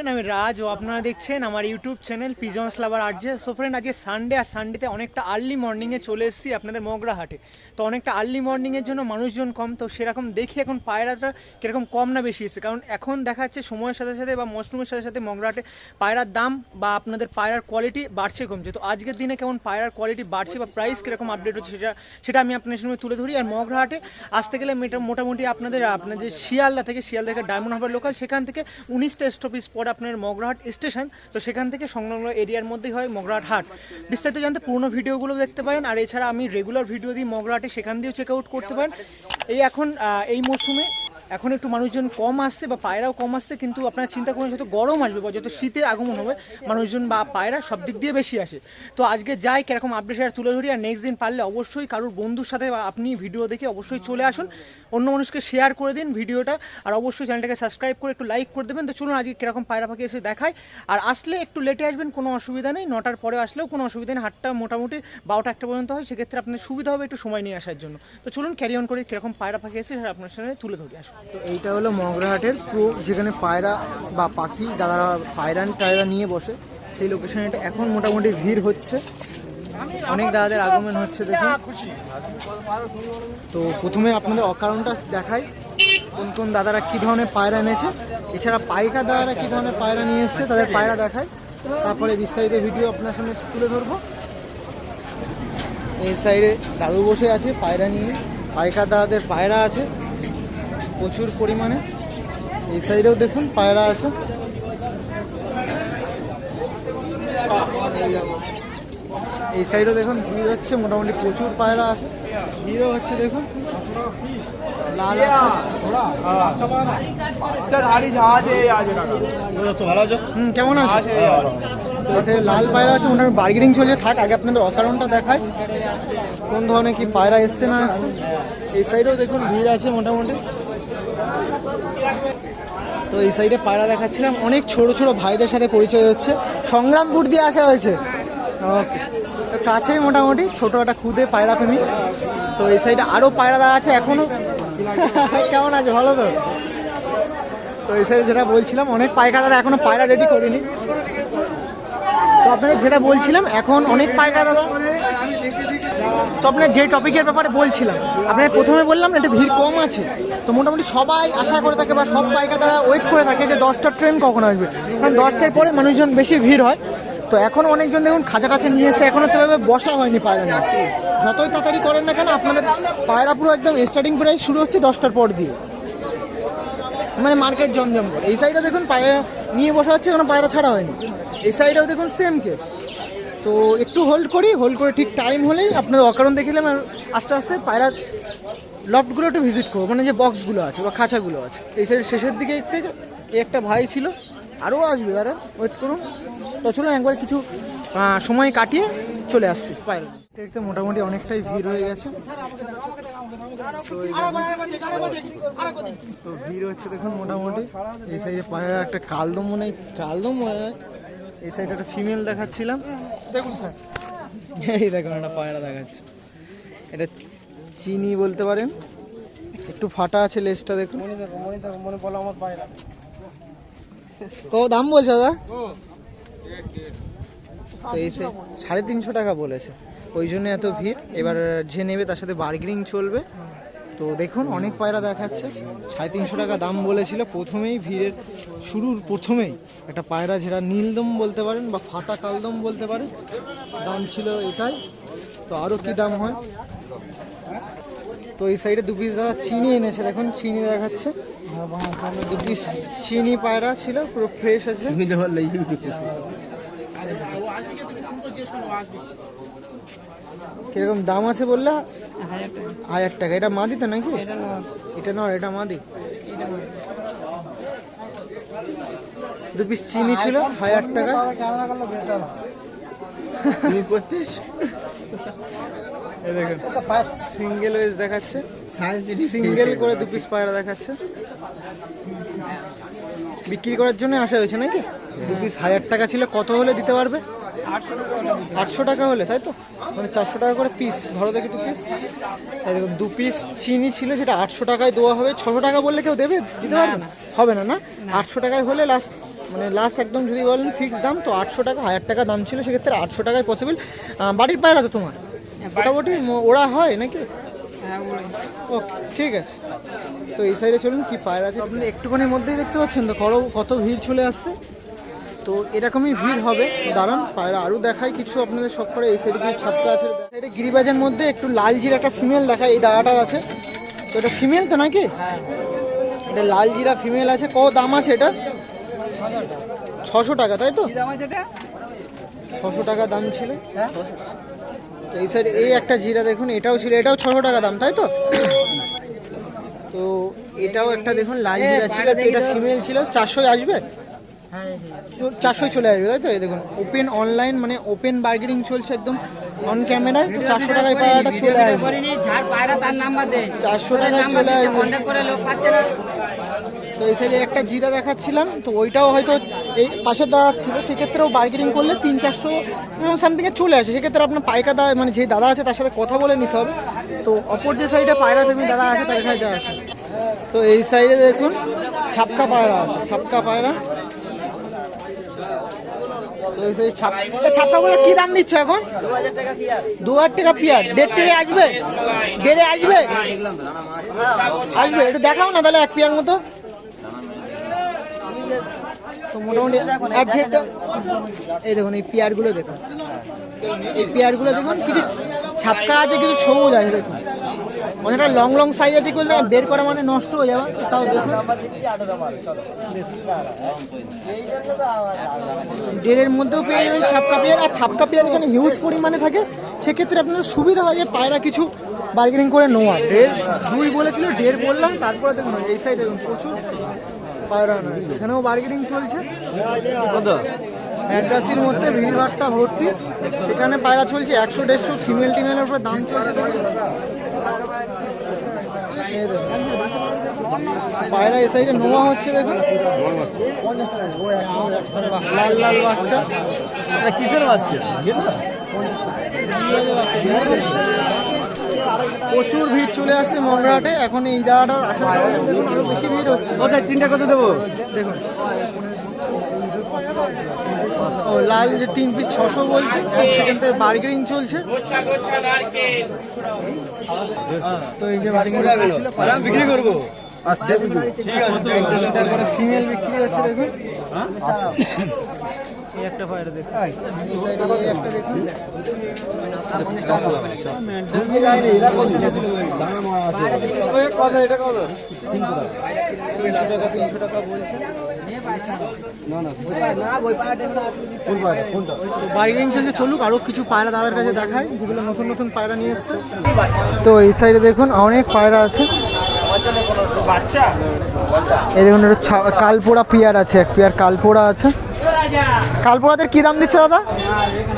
Friend আমি রাজ, ও আপনারা দেখছেন আমার YouTube channel pigeons lover RJ so friend আজকে সানডে আর সানডেতে অনেকটা আর্লি মর্নিংয়ে চলে এসেছি আপনাদের মগরা হাটে। তো অনেকটা আর্লি মর্নিংয়ের জন্য মানুষজন কম, তো সেরকম দেখি এখন পায়রাটা কীরকম কম না বেশি এসেছে। কারণ এখন দেখা যাচ্ছে সময়ের সাথে সাথে বা মশরুমের সাথে সাথে মগরা হাটে পায়রার দাম বা আপনাদের পায়রার কোয়ালিটি বাড়ছে কমছে। তো আজকের দিনে কেমন পায়রার কোয়ালিটি বাড়ছে বা প্রাইস কীরকম আপডেট হচ্ছে সেটা সেটা আমি আপনার সামনে তুলে ধরি। আর মগরা হাটে আসতে গেলে মেটা- মোটামুটি আপনাদের আপনাদের শিয়ালদা থেকে শিয়ালদা থেকে ডায়মন্ড হারবার লোকাল সেখান থেকে উনিশটা স্টপেজ পর আপনার মগরাহাট স্টেশন, তো সেখান থেকে সংলগ্ন এরিয়ার মধ্যেই হয় মগরাহাট হাট। বিস্তারিত জানতে পুরনো ভিডিওগুলো দেখতে পারেন, আর এছাড়া আমি রেগুলার ভিডিও দিই মগরাহাটে, সেখান দিয়েও চেক আউট করতে পারেন। এই এখন এই মরশুমে এখন একটু মানুষজন কম আসছে বা পায়রাও কম আসছে, কিন্তু আপনারা চিন্তা করুন যত গরম আসবে বা যত শীতের আগমন হবে, মানুষজন বা পায়রা সব দিক দিয়ে বেশি আসে। তো আজকে যাই, কীরকম আপডেট সেটা তুলে ধরি, আর নেক্সট দিন পারলে অবশ্যই কারোর বন্ধুর সাথে বা আপনি ভিডিও দেখে অবশ্যই চলে আসুন। অন্য মানুষকে শেয়ার করে দিন ভিডিওটা আর অবশ্যই চ্যানেলটাকে সাবস্ক্রাইব করে একটু লাইক করে দেবেন। তো চলুন আজকে কীরকম পায়রা পাখি এসে দেখায় আর আসলে একটু লেটে আসবেন, কোনো অসুবিধা নেই। নটার পরে আসলেও কোনো অসুবিধা নেই। হাটটা মোটামুটি বারোটা একটা পর্যন্ত হয়। সেক্ষেত্রে আপনার সুবিধা হবে একটু সময় নিয়ে আসার জন্য। তো চলুন ক্যারি অন করে, কীরকম পায়রা পাখি এসে আপনার সামনে তুলে ধরি, আসুন। তো এইটা হলো মগরাহাটের পুরো যেখানে পায়রা বা পাখি যারা পায়রা টায়রা নিয়ে বসে। সেই লোকেশনে এটা এখন মোটামুটি ভিড় হচ্ছে। অনেক দাদাদের আগমন হচ্ছে দেখুন তো প্রথমে আপনাদের অকারণটা দেখাই, কোন কোন দাদারা কী ধরনের পায়রা এনেছে। এছাড়া পাইকা দাদারা কী ধরনের পায়রা নিয়ে এসছে, তাদের পায়রা দেখায় তারপরে বিস্তারিত ভিডিও আপনার সামনে তুলে ধরবো। এই সাইডে দাদু বসে আছে, পায়রা নিয়ে। পাইকা দাদাদের পায়রা আছে। প্রচুর পরিমাণে। এই সাইডেও দেখুন, পায়রা আছে। এই সাইডেও দেখুন, ভিড় হচ্ছে, মোটামুটি প্রচুর পায়রা আছে। ভিড়ও হচ্ছে, দেখুন। লাল হুম, কেমন আছে? লাল পায়রা আছে মোটামুটি বার্গেনিং চলছে। থাক, আগে আপনাদের অকারণটা দেখায় কোন ধরনের কি পায়রা এসছে না এসছে? এই সাইডেও দেখুন, ভিড় আছে মোটামুটি। তো এই সাইডে পায়রা দেখাচ্ছিলাম। অনেক ছোট ছোট ভাইদের সাথে পরিচয় হচ্ছে। সংগ্রামপুর দিয়ে আসা হয়েছে। ওকে। কাছেই মোটামুটি ছোট একটা খুদে পায়রা ফেমি তো এই সাইডে আরও পায়রা আছে এখনও। কেমন আছে? ভালো তো? তো এই সাইডে যেটা বলছিলাম, অনেক পায়রা দাদা এখনও পায়রা রেডি করিনি। আপনাদের যেটা বলছিলাম, এখন অনেক পায়রা দাদা। তো আপনার যে টপিকের ব্যাপারে বলছিলাম আপনার প্রথমে বললাম এটা ভিড় কম আছে। তো মোটামুটি সবাই আশা করে থাকে বা সব পাইকা তারা ওয়েট করে থাকে যে দশটার ট্রেন কখন আসবে। কারণ দশটার পরে মানুষজন বেশি ভিড় হয়। তো এখন অনেকজন দেখুন খাঁচা টাচা নিয়ে এসে এখনও তো এভাবে বসা হয়নি পায়রা। যতই তাড়াতাড়ি করেন না কেন, আপনাদের পায়রা পুরো একদম স্টার্টিং প্রাইস শুরু হচ্ছে দশটার পর দিয়ে। মানে মার্কেট জমজম করে। এই সাইডে দেখুন পায়রা নিয়ে বসা হচ্ছে, কোনো পায়রা ছাড়া হয়নি। এই সাইডেও দেখুন সেম কেস তো একটু হোল্ড করি হোল্ড করে ঠিক টাইম হলেই আপনার অকারণ দেখিলাম আর আস্তে আস্তে পায়রার লফটগুলো একটু ভিজিট করব। মানে যে বক্সগুলো আছে বা খাঁচাগুলো আছে। এই সাইড শেষের দিকে থেকে একটা ভাই ছিল আরও আসবে দাদা ওয়েট করুন। তো চলুন একবার কিছু সময় কাটিয়ে চলে আসছি পায়রা দেখতে মোটামুটি অনেকটাই ভিড় হয়ে গেছে। তো ভিড় হচ্ছে দেখুন মোটামুটি। এই সাইডে পায়রা একটা কালদম মনে কালদম মনে এই সাইডে একটা ফিমেল দেখাচ্ছিলাম। দেখুন স্যার। এই দেখুন একটা পায়রা দেখাচ্ছে। এটা চিনি বলতে পারেন। একটু ফাটা আছে লেজটা দেখুন। মনে বলো আমার পায়রা। কত দাম বলছো দাদা? সাড়ে তিনশো টাকা বলেছে। ওই জন্য এত ভিড়। এবার যে নেবে তার সাথে বার্গেনিং চলবে। তো দেখুন অনেক পায়রা দেখাচ্ছে। সাড়ে তিনশো টাকা দাম বলেছিল। প্রথমেই ভিড়ের শুরুর প্রথমেই একটা পায়রা যেটা নীলদম বলতে পারেন বা ফাটা কালদম বলতে পারেন দাম ছিল এটাই। তো আরও কি দাম হয়? তো এই সাইডে দু পিস দাদা চিনি এনেছে। দেখুন চিনি দেখাচ্ছে। দু পিস চিনি পায়রা ছিল পুরো ফ্রেশ আছে। কীরকম দাম আছে বললে? হাজার টাকা। এটা মাদি তো নাকি? এটা নয় এটা মাদি। দু পিস চিনি ছিল হাজার টাকা। সিঙ্গেল ওয়েজ দেখাচ্ছে। সিঙ্গেল করে দু পিস পায়রা দেখাচ্ছে। বিক্রি করার জন্য আসা হয়েছে নাকি? দু পিস হাজার টাকা ছিল কত হলে দিতে পারবে? আটশো টাকা হলে তাই তো? মানে চারশো টাকা করে পিস ধরো দেখি দু পিস এই দেখুন দু পিস চিনি ছিল সেটা আটশো টাকায় দেওয়া হবে। ছশো টাকা বললে কেউ দেবে? দিতে পারবে? না। হবে না না? আটশো টাকায় হলে লাস্ট মানে লাস্ট একদম যদি বলেন ফিক্স দাম তো আটশো টাকা হাজার টাকা দাম ছিল সেক্ষেত্রে আটশো টাকায় পসিবল বাড়ির পায়রা তো তোমার? মোটামুটি ম- ওরা হয় নাকি? হ্যাঁ ওকে ঠিক আছে। তো এই সাইডে চলুন কি পায়রা আছে? আপনি একটুখানির মধ্যেই দেখতে পাচ্ছেন তো কত কত ভিড় চলে আসছে? তো এরকমই ভিড় হবে। দাঁড়ান পায়রা আরও দেখায় কিছু আপনাদের সব করে। এই সাইডে কিছু ছাপকা আছে। এটা গিরিবাজের মধ্যে একটু লাল জিরা একটা ফিমেল দেখায় এই দাঁড়াটার আছে। তো এটা ফিমেল তো নাকি? এটা লাল জিরা ফিমেল আছে। কত দাম আছে এটা? ছশো টাকা তাই তো? ছশো টাকা দাম ছিল। তো এই সাইড এই একটা জিরা দেখুন এটাও ছিল এটাও ছশো টাকা দাম তাই তো? তো এটাও একটা দেখুন লাল জিরা ছিল এটা ফিমেল ছিল। চারশোয় আসবে? চারশোয় চলে আসবে তাই তো? এই দেখুন ওপেন অনলাইন মানে ওপেন বার্গেনিং চলছে একদম অন ক্যামেরায় তো চারশো টাকায় পায়রাটা চলে আসবে। 400 টাকায় চলে আসবে। তো এই সাইডে একটা জিরা দেখাচ্ছিলাম তো ওইটাও হয়তো এই পাশে দাদা ছিল সেক্ষেত্রেও বার্গেনিং করলে তিন চারশো সামথিংয়ে চলে আসে। সেক্ষেত্রে আপনার পাইকা দা মানে যে দাদা আছে তার সাথে কথা বলে নিতে হবে। তো অপর যে সাইডে পায়রা প্রেমী দাদা আছে তার সাইডে আসে। তো এই সাইডে দেখুন ছাপকা পায়রা আছে ছাপকা পায়রা। তো এই সাইডে ছাপ এই ছাপকাগুলো কী দাম দিচ্ছ এখন? দু হাজার টাকা পিয়ার। দেড় টেরে আসবে? দেড়ে আসবে? আসবে। একটু দেখাও না তাহলে এক পিয়ার মতো। তো মোটামুটি এক ঝেড়টা এই দেখুন, এই পেয়ারগুলো দেখুন। এই পেয়ারগুলো দেখুন, কিছু ছাপকা আছে, কিছু সবুজ আছে, দেখুন। অনেকটা লং লং সাইজ আছে করলে বের করা মানে নষ্ট হয়ে যাবে। তাও দেখুন। ডেরের মধ্যেও পেয়ে যাবেন ছাপকা পেয়ার আর ছাপকা পেয়ার এখানে হিউজ পরিমাণে থাকে। সেক্ষেত্রে আপনাদের সুবিধা হয় যে পায়রা কিছু বার্গেনিং করে নেওয়া। ডের দুই বলেছিল ডের বললাম তারপরে দেখুন এই সাইডে দেখুন প্রচুর পায়রা হয়েছে এখানেও বার্গেনিং চলছে। অ্যাড্রাসির মধ্যে ভিড়ভাড়টা ভর্তি। সেখানে পায়রা চলছে একশো দেড়শো ফিমেল টিমেলের উপরে দাম চলছে। এই পায়রা এ সাইডে নোয়া হচ্ছে দেখুন। লাল লাল বাচ্চা। কিসের বাচ্চা? প্রচুর ভিড় চলে আসছে মগরাহাটে এখন এই জায়গাটার আশা দেখুন আরও বেশি ভিড় হচ্ছে। তিনটা কত দেবো? দেখুন ও লাল যে তিন পিস ছশো বলছে সেখান থেকে বার্গেনিং চলছে তো এই যে বার্গেনিং আমি বিক্রি করব আচ্ছা ফিমেল বিক্রি হচ্ছে দেখুন এই একটা পায়রা দেখুন এই সাইডে এই একটা দেখুন তিনশো টাকা তিনশো টাকা বলছে? বার্গেনিং চলছে চলুক আরও কিছু পায়রা দাদার কাছে দেখায় যেগুলো নতুন নতুন পায়রা নিয়ে এসছে। তো এই সাইডে দেখুন অনেক পায়রা আছে। এই দেখুন একটা ছা- কালপোড়া পিয়ার আছে এক পিয়ার কালপোড়া আছে। কালপোড়াদের কি দাম দিচ্ছে দাদা?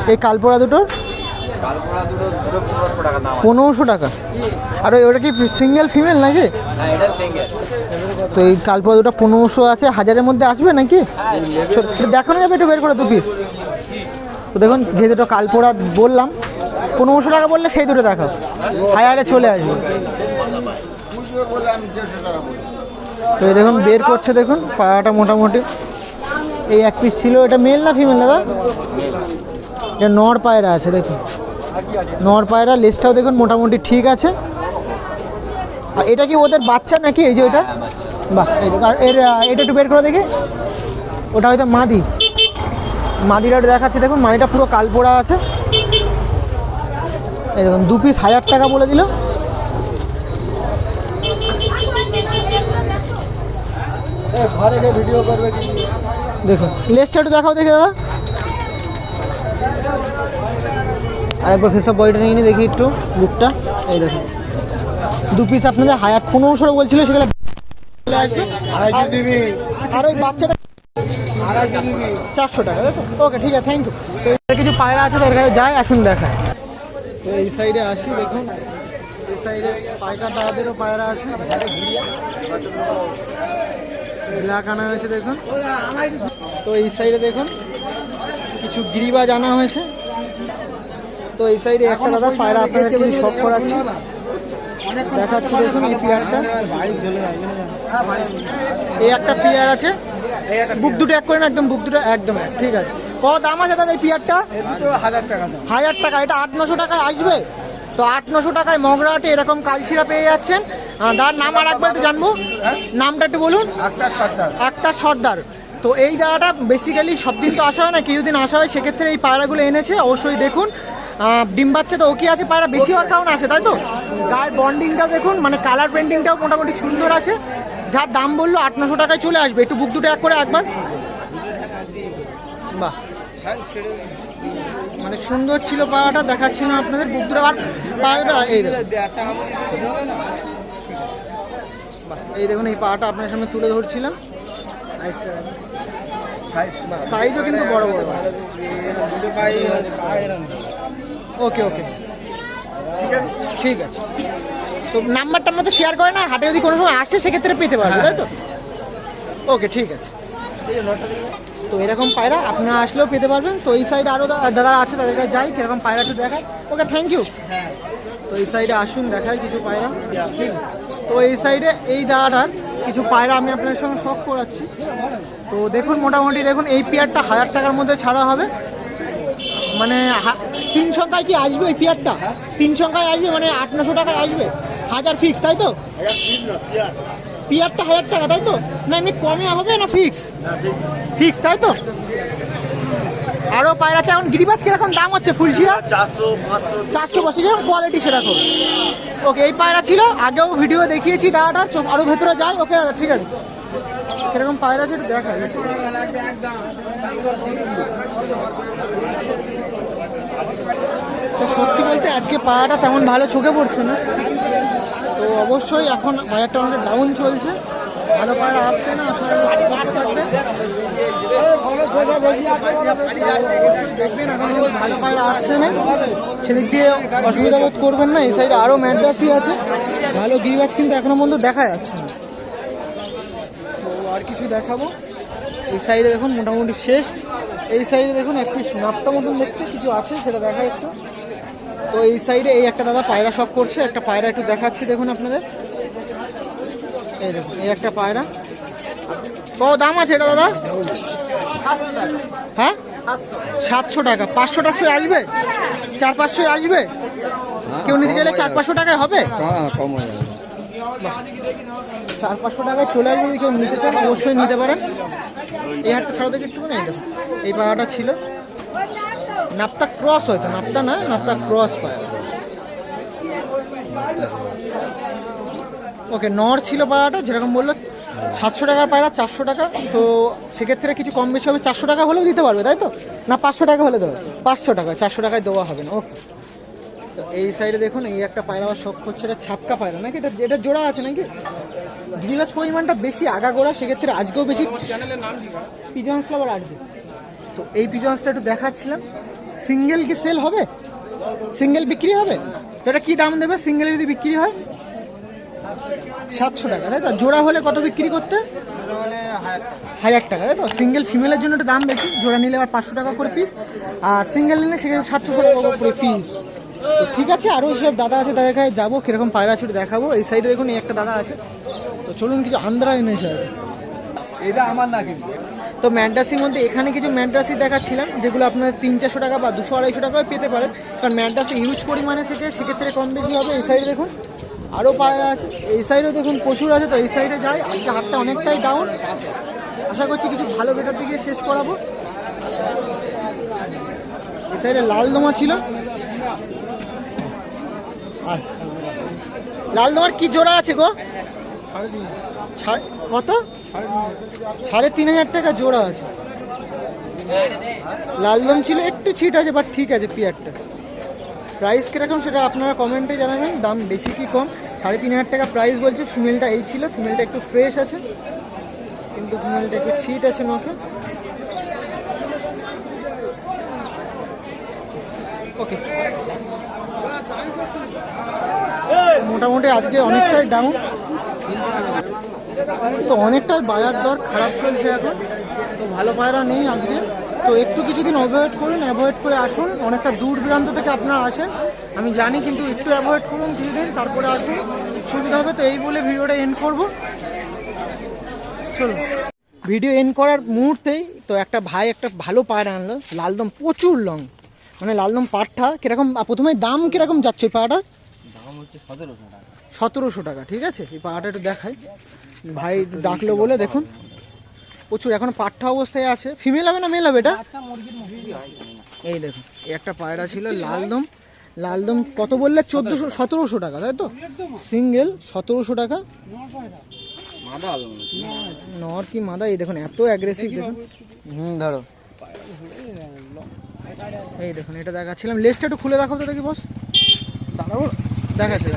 এই কালপোড়া দুটোর? পনেরোশো টাকা। আর ওই- ওটা কি সিঙ্গেল ফিমেল নাকি? তো এই কালপোড়া দুটো পনেরোশো আছে হাজারের মধ্যে আসবে নাকি? একটু দেখানো যাবে একটু বের করে দু পিস তো দেখুন যে দুটো কালপোড়া বললাম পনেরোশো টাকা বললে সেই দুটো দেখাও। হাজারে চলে আসবে। তো এই দেখুন বের করছে দেখুন পাড়াটা মোটামুটি। এই এক পিস ছিল এটা মেল না ফিমেল দাদা? এটা নর পায়রা আছে দেখুন। নর পায়রা লেজটাও দেখুন মোটামুটি ঠিক আছে। আর এটা কি ওদের বাচ্চা নাকি? এই যে ওটা বাহ এই দেখো আর এর এটা একটু বের করে দেখি। ওটা হয়তো মাদি। মাদিরা একটু দেখাচ্ছে। দেখুন মাদিটা পুরো কালপোড়া আছে। এই দেখুন দু পিস হাজার টাকা বলে দিল। দেখুন লেসটা একটু দেখাও দেখি দাদা। আরেকবার ফেসব বডিটা নিয়ে নিই দেখি একটু লুকটা এই দেখুন দু পিস আপনাদের হাজার পনেরোশো বলছিল সেগুলো আর ওই বাচ্চাটা চারশো টাকা ওকে ঠিক আছে থ্যাংক ইউ কিছু পায়রা আছে তার কাছে যায় আসুন দেখায়। তো এই সাইডে আসি দেখুন। এই সাইডে পায়কা দাদাদেরও পায়রা আছে। ব্ল্যাক আনা হয়েছে দেখুন। তো এই সাইডে দেখুন কিছু গিরিবাজ আনা হয়েছে। তো এই সাইডে একটা দাদা পায়রা আপনাদের কিছু শখ করাচ্ছি। দেখাচ্ছি দেখুন এই পেয়ারটা এই একটা পেয়ার আছে। বুক দুটো এক করে না একদম বুক দুটো একদম এক ঠিক আছে। কত দাম আছে দাদা এই পিয়ারটা হাজার টাকা হাজার টাকা এটা আট নশো টাকায় আসবে? তো আট নশো টাকায় মগরাটে এরকম কালশিরা পেয়ে যাচ্ছেন। দাদার নাম আর একবার একটু জানব। নামটা একটু বলুন। আক্তার সর্দার। আক্তার সর্দার। তো এই দাদাটা বেসিক্যালি সব দিন তো আসা হয় না কিছুদিন আসা হয় সেক্ষেত্রে এই পায়রাগুলো এনেছে। অবশ্যই দেখুন। ডিম বাচ্চা তো ওকে আছে পায়রা বেশি হওয়ার কারণ আছে তাই তো? গায়ের বন্ডিংটাও দেখুন মানে কালার পেন্টিংটাও মোটামুটি সুন্দর আছে। যার দাম বলল আট নশো টাকায় চলে আসবে একটু বুক দুটো এক করে একবার। বাহ। মানে সুন্দর ছিল পায়রাটা দেখাচ্ছি না আপনাদের বুক দুটো। আর পায়রাটা এই বাহ, এই দেখুন এই পাটা আপনার সামনে তুলে ধরছিলাম। সাইজও কিন্তু বড় বড়। ওকে ওকে। ঠিক আছে? ঠিক আছে। তো নাম্বারটা আমাদের শেয়ার করে না হাটে যদি কোনো সময় আসে সেক্ষেত্রে পেতে পারবে তাই তো? ওকে ঠিক আছে। তো এরকম পায়রা আপনারা আসলেও পেতে পারবেন। তো এই সাইডে আরও দাদা আছে তাদের কাছে যাই কীরকম পায়রা একটু দেখায় ওকে থ্যাংক ইউ তো এই সাইডে আসুন দেখায় কিছু পায়রা। ঠিক তো এই সাইডে এই দাদাটার কিছু পায়রা আমি আপনাদের সঙ্গে শখ করাচ্ছি। তো দেখুন মোটামুটি দেখুন এই পেয়ারটা হাজার টাকার মধ্যে ছাড়া হবে। মানে তিন সংখ্যায় কি আসবে ওই পেয়ারটা? তিন সংখ্যায় আসবে মানে আট নশো টাকায় আসবে। হাজার ফিক্স তাই তো? পিয়ারটা হাজার টাকা তাই তো? না এমনি কমে হবে না ফিক্স ফিক্স তাই তো? আরও পায়রা আছে এখন গিরিবাজ কীরকম দাম হচ্ছে ফুলশিরা? চারশো পাঁচশো। যেরকম কোয়ালিটি সেরকম ওকে এই পায়রা ছিল আগেও ভিডিও দেখিয়েছি দাদাটা চোখ আরও ভেতরে যায় ওকে দাদা ঠিক আছে। সেরকম পায়রা আছে একটু দেখা। তো সত্যি বলতে আজকে পায়রাটা তেমন ভালো চোখে পড়ছে না। তো অবশ্যই এখন বাজারটা অনেক ডাউন চলছে। ভালো পায়রা আসছে না ভালো পায়রা আসছে না। সেদিক দিয়ে অসুবিধা বোধ করবেন না, এই সাইডে আরও ম্যাড্রাসি আছে। ভালো গিরিবাস কিন্তু এখনও পর্যন্ত দেখা যাচ্ছে না। আর কিছু দেখাবো। এই সাইডে দেখুন মোটামুটি শেষ। এই সাইডে দেখুন একটু নাপটা মতন দেখতে, কিছু আছে সেটা দেখা একটু। তো এই সাইডে এই একটা দাদা পায়রা শখ করছে একটা পায়রা একটু দেখাচ্ছি দেখুন আপনাদের। এই দেখুন এই একটা পায়রা। কত দাম আছে এটা দাদা? হ্যাঁ? সাতশো টাকা। পাঁচশো টাকা আসবে? চার পাঁচশো আসবে? কেউ নিতে চাইলে চার পাঁচশো টাকায় হবে? হ্যাঁ চার পাঁচশো টাকায় চলে আসবে যদি কেউ নিতে চান অবশ্যই নিতে পারেন। এই হাতটা ছাড়া দেখে একটু এই দেখুন এই পাহাড়টা ছিল। নাপতা ক্রস হয়তো নাপতা না নাপতা ক্রস পায় ওকে নর ছিল পায়রাটা যেরকম বলল সাতশো টাকার পায়রা চারশো টাকা তো সেক্ষেত্রে কিছু কম বেশি হবে চারশো টাকা হলেও দিতে পারবে তাই তো? না পাঁচশো টাকা হলে দেবে পাঁচশো টাকা চারশো টাকায় দেওয়া হবে না ওকে। তো এই সাইডে দেখুন এই একটা পায়রা আবার শখ করছে এটা ছাপকা পায়রা নাকি? এটা এটা জোড়া আছে নাকি? গিরিবাজ পরিমাণটা বেশি আগাগোড়া সেক্ষেত্রে আজকেও বেশি পিজন্স ফ্লাওয়ার আসছে তো এই পিজন্সটা একটু দেখাচ্ছিলাম। সিঙ্গেল কি সেল হবে? সিঙ্গেল বিক্রি হবে? তো এটা কি দাম দেবে? সিঙ্গেল যদি বিক্রি হয়? সাতশো টাকা, তাই তো? জোড়া হলে কত বিক্রি করতে? হাজার টাকা, তাই তো? সিঙ্গেল ফিমেলের জন্য একটু দাম বেশি, জোড়া নিলে আবার পাঁচশো টাকা করে পিস আর সিঙ্গেল নিলে সেখানে সাতশো টাকা করে পিস ঠিক আছে আরও সব দাদা আছে, তাদের কাছে যাব, কীরকম পায়রা ছুটি দেখাবো। এই সাইডে দেখুন, এই একটা দাদা আছে। তো চলুন কিছু আন্দ্রা এনেছে। এটা আমার না কিন্তু। তো ম্যান্ডাসির মধ্যে এখানে কিছু ম্যান্ডাসি দেখাচ্ছিলাম, যেগুলো আপনার তিন চারশো টাকা বা দুশো আড়াইশো টাকায় পেতে পারেন। কারণ ম্যান্ডাসি ইউজ পরিমাণে থেকে সেক্ষেত্রে কম বেশি হবে, এই সাইডে দেখুন আরও পায়রা আছে। এই সাইডে দেখুন প্রচুর আছে, তো এই সাইডে যাই, আজকে হাতটা অনেকটাই ডাউন আশা করছি কিছু ভালো বেটার দিকে শেষ করাবো। এই সাইডে লাল দমা ছিল। লাল দমার কি জোড়া আছে গো? কত? সাড়ে তিন হাজার টাকা জোড়া আছে। লালদম ছিল, একটু ছিট আছে বাট ঠিক আছে, পিয়ারটা। প্রাইস কীরকম সেটা আপনারা কমেন্টে জানাবেন, দাম বেশি কি কম? সাড়ে তিন হাজার টাকা প্রাইস বলছে ফিমেলটা এই ছিল ফিমেলটা একটু ফ্রেশ আছে। কিন্তু ফিমেলটা একটু ছিট আছে নখে। ওকে মোটামুটি আজকে অনেকটাই ডাউন তো অনেকটাই বাজার দর খারাপ চলছে এখন। তো ভালো পায়রা নেই আজকে। তো একটু কিছুদিন অ্যাভয়েড করুন অ্যাভয়েড করে আসুন। অনেকটা দূর দূরান্ত থেকে আপনারা আসেন। আমি জানি কিন্তু একটু অ্যাভয়েড করুন কিছুদিন, তারপরে আসুন। সুবিধা হবে, তো এই বলে ভিডিওটা এন্ড করব। চলুন। ভিডিও এন্ড করার মুহূর্তেই তো একটা ভাই একটা ভালো পায়রা আনলো, লালদম প্রচুর লং। মানে লালদম পাটটা কীরকম, প্রথমে দাম কীরকম যাচ্ছে পাড়াটার দাম হচ্ছে সতেরোশো টাকা। সতেরোশো টাকা ঠিক আছে? এই পাড়াটা একটু দেখাই। ভাই ডাকলো বলে দেখুন। প্রচুর এখন পাট্টা অবস্থায় আছে। ফিমেল হবে না মেল হবে এটা? এই দেখুন এই একটা পায়রা ছিল লালদম। লালদম কত বললে? চোদ্দোশো সতেরোশো টাকা তাই তো? সিঙ্গেল সতেরোশো টাকা। নর কি মাদা? এই দেখুন এত অ্যাগ্রেসিভ দেখুন। হুম ধরো। এই দেখুন এটা দেখাচ্ছিলাম। লেসটা একটু খুলে দেখাও তো দেখি বস দাঁড়াবো দেখাচ্ছে।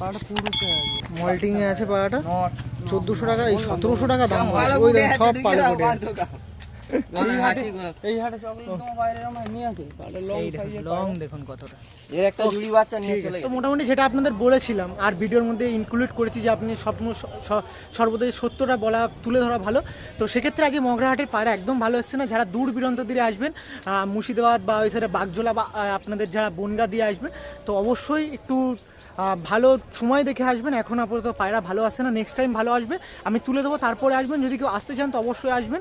পাড়া মল্টিং এ আছে পাড়াটা? চোদ্দোশো টাকা? এই সতেরোশো টাকা দাম। ওই সব পালো এই হাটে চকলেট তোমার বাইরে আমার নিয়ে আসে তাহলে লং দেখুন কতটা। এর একটা জুড়ি বাচ্চা নিয়ে চলে তো মোটামুটি যেটা আপনাদের বলেছিলাম আর ভিডিওর মধ্যে ইনক্লুড করেছি যে আপনি স্বপ্ন সর্বদাই সত্যটা বলা তুলে ধরা ভালো। তো সেক্ষেত্রে আজকে মগরাহাটের পায়রা একদম ভালো এসছে না? যারা দূর বিরন্ত দিয়ে আসবেন মুর্শিদাবাদ বা ওই সাইডে বাগজোলা বা আপনাদের যারা বনগা দিয়ে আসবেন তো অবশ্যই একটু ভালো সময় দেখে আসবেন। এখন আপাতত পায়রা ভালো আসে না নেক্সট টাইম ভালো আসবে। আমি তুলে দেবো তারপরে আসবেন। যদি কেউ আসতে চান তো অবশ্যই আসবেন।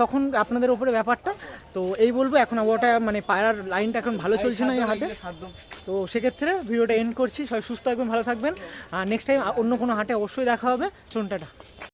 তখন আপনাদের ওপরে ব্যাপারটা। তো এই বলব এখন ওটা মানে পায়রার লাইনটা এখন ভালো চলছে না এই হাটে? তো সেক্ষেত্রে ভিডিওটা এন্ড করছি। সবাই সুস্থ থাকবেন ভালো থাকবেন। আর নেক্সট টাইম অন্য কোনো হাটে অবশ্যই দেখা হবে। চলুন টাটা।